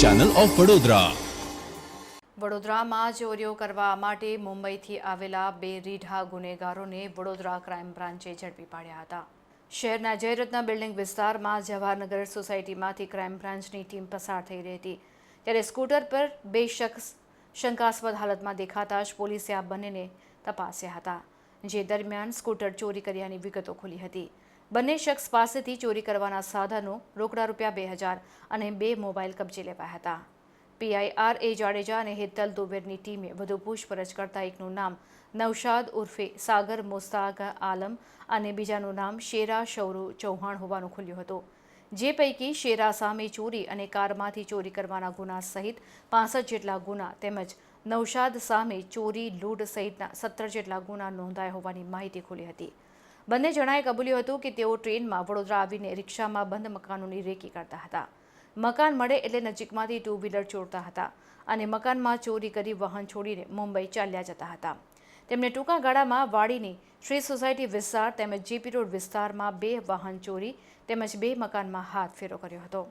Channel of Vadodara વડોદરામાં ચોરીઓ કરવા માટે મુંબઈથી આવેલા બે રીઢા ગુનેગારોને વડોદરા ક્રાઇમ બ્રાન્ચે ઝડપી પાડ્યા હતા. શહેરના જયરત્ન બિલ્ડિંગ વિસ્તારમાં જવાહરનગર સોસાયટીમાંથી ક્રાઇમ બ્રાન્ચની ટીમ પસાર થઈ રહી હતી. ત્યારે સ્કૂટર પર બે શખ્સ શંકાસ્પદ હાલતમાં દેખાતા જ પોલીસે આ બંનેને તપાસ્યા હતા, જે દરમિયાન સ્કૂટર ચોરી કર્યાની વિગતો ખુલી હતી. બંને શખ્સ પાસેથી ચોરી કરવાના સાધનો રોકડા રૂપિયા બે હજાર અને બે મોબાઈલ કબજે લેવાયા હતા. પીઆઈઆર એ જાડેજા અને હેતલ દુબેરની ટીમે વધુ પૂછપરછ કરતા એકનું નામ નવશાદ ઉર્ફે સાગર મુસ્તાક આલમ અને બીજાનું નામ શેરા શૌરુ ચૌહાણ હોવાનું ખુલ્યું હતું. જે પૈકી શેરા સામે ચોરી અને કારમાંથી ચોરી કરવાના ગુના સહિત પાસઠ જેટલા ગુના તેમજ નવશાદ સામે ચોરી, લૂંટ સહિતના સત્તર જેટલા ગુના નોંધાયા હોવાની માહિતી ખુલી હતી. બંને જણાએ કબૂલ્યું હતું કે તેઓ ટ્રેનમાં વડોદરા આવીને રિક્ષામાં બંધ મકાનોની રેકી કરતા હતા. મકાન મળે એટલે નજીકમાંથી ટુ વ્હીલર ચોરતા હતા અને મકાનમાં ચોરી કરી વાહન છોડીને મુંબઈ ચાલ્યા જતા હતા. તેમણે ટૂંકા ગાળામાં વાડીની શ્રી સોસાયટી વિસ્તાર તેમજ જીપી રોડ વિસ્તારમાં બે વાહન ચોરી તેમજ બે મકાનમાં હાથ ફેરો કર્યો હતો.